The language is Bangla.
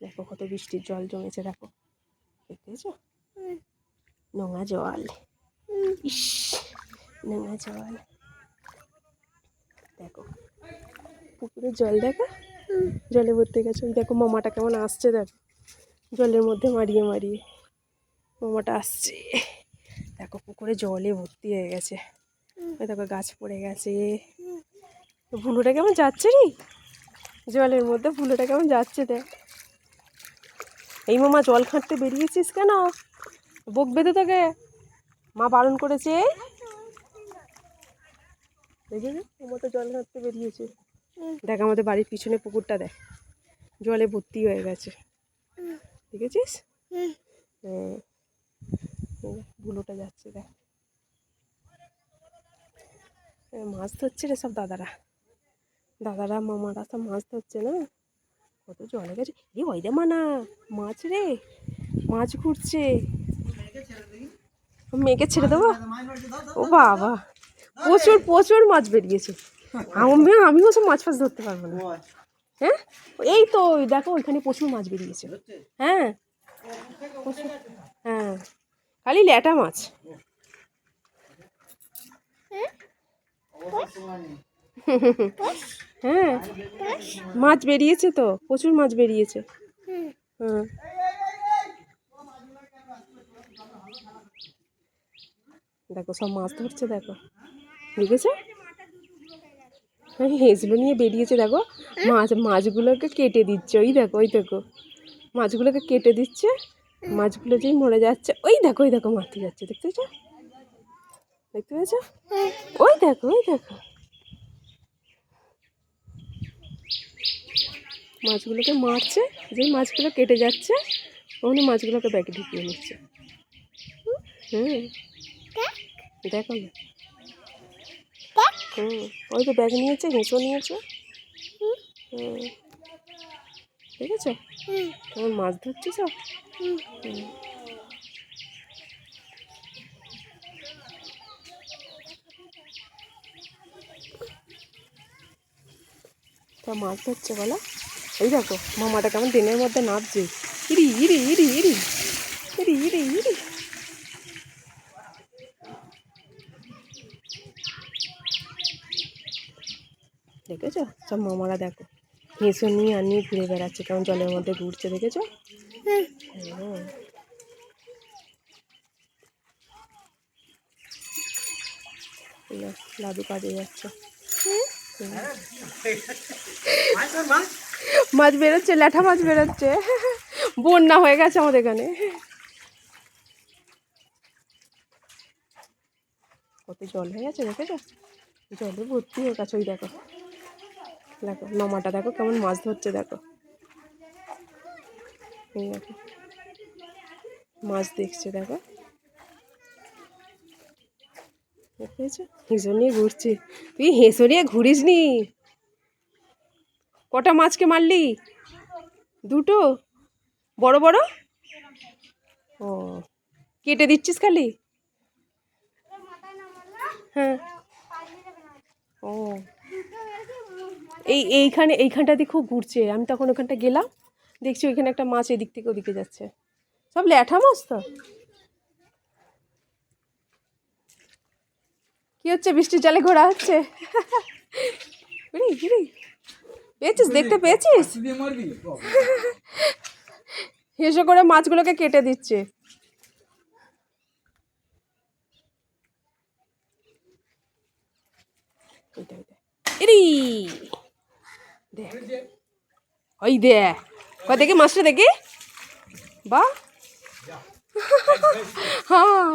দেখো কত বৃষ্টির জল জমেছে, দেখো। দেখতেছো নোংরা জল। ইস, নোংরা জল। দেখো পুকুরের জল দেখো। জলে ভর্তি গেছে। ওই দেখো মামাটা কেমন আসছে, দেখো। জলের মধ্যে মারিয়ে মারিয়ে। মামাটা আসছে। দেখো, পুকুরে জলে ভর্তি হয়ে গেছে। ওই দেখো গাছ পড়ে গেছে। ভুলোটা কেমন যাচ্ছে রে? জলের মধ্যে ভুলোটা কেমন যাচ্ছে দেখ। এই মামা জল খাঁটতে বেরিয়েছিস কেন? বকবে বেঁধে তোকে? মা বারণ করেছে? জল খাঁটতে বেরিয়েছে। দেখ আমাদের বাড়ির পিছনে পুকুরটা দেখ। জলে ভর্তি হয়ে গেছে। দেখেছিস? হ্যাঁ। যাচ্ছে, দেখ। মাছ ধরছে রে সব দাদারা। দাদারা, মামারা সব মাছ ধরছে না? কত জলে গেছে। এ ওই রে মানা মাছ রে মাছ ঘুরছে। মেয়েকে ছেড়ে দেবো? ও বাবা প্রচুর প্রচুর মাছ বেরিয়েছে। আমি আমিও সব মাছ ফাছ ধরতে পারব না। হ্যাঁ? এই তো দেখো ওইখানে প্রচুর মাছ বেরিয়েছে। হ্যাঁ? হ্যাঁ খালি ল্যাটা মাছ। হ্যাঁ? মাছ বেরিয়েছে তো, প্রচুর মাছ বেরিয়েছে। হ্যাঁ। দেখো, সব মাছ ধরছে, দেখো। দেখেছ? হেঁচলো নিয়ে বেরিয়েছে, দেখো। মাছ, মাছগুলোকে কেটে দিচ্ছে, ওই দেখো ওই দেখো। মাছগুলোকে কেটে দিচ্ছে, মাছগুলো যেই মরে যাচ্ছে, ওই দেখো ওই দেখো, মারতে যাচ্ছে, দেখতে পেয়েছ? দেখতে পেয়েছ? ওই দেখো ওই দেখো। মাছগুলোকে মারছে, যেই মাছগুলো কেটে যাচ্ছে অমনি মাছগুলোকে ব্যাগে ঢুকিয়ে নিচ্ছে। হুম। দেখো না। হুম। ওই তো ব্যাগ নিয়েছে হেঁচো নিয়েছে। হুম। দেখেছ? তোমার মাছ ধরছিস হুম। তা মাছ ধরছে বলো? এই দেখো মামাটা কেমন দিনের মধ্যে নাচছে। ইরি ইরি ইরি ইরি ইরি ইরি ইরি। দেখেছ? সব মামারা দেখো। হেঁসো নিয়ে আর নিয়ে ঘুরে বেড়াচ্ছে কেমন জলের মধ্যে ঘুরছে দেখেছ? হ্যাঁ লাদু কাজে যাচ্ছে। মাছ বেরোচ্ছে, ল্যাঠা মাছ বেরোচ্ছে। বন্যা হয়ে গেছে আমাদের এখানে। কত জল হয়ে গেছে, দেখেছ? জলে ভর্তি হয়ে গেছে, ওই দেখো। দেখো, মামাটা দেখো কেমন মাছ ধরছে, দেখো। দেখো। মাছ দেখছে, দেখো। হেঁসো নিয়ে ঘুরছি। তুই হেঁসো নিয়ে ঘুরিস নি কটা মাছকে মারলি? দুটো? বড় বড়? ও, কেটে দিচ্ছিস খালি? হ্যাঁ। ও। এই, এইখানে এইখানটাতে খুব ঘুরছে। আমি তখন ওখানটা গেলাম, দেখছি ওইখানে একটা মাছ এদিক থেকে ওদিকে যাচ্ছে। সব ল্যাঠা মাছ তো? কী হচ্ছে? বৃষ্টির জলে ঘোরা হচ্ছে? পেয়েছিস? দেখতে পেয়েছিস? হেসে করে মাছগুলোকে কেটে দিচ্ছে। ওই দে। দেখি মাছটা দেখি। বা। হ্যাঁ।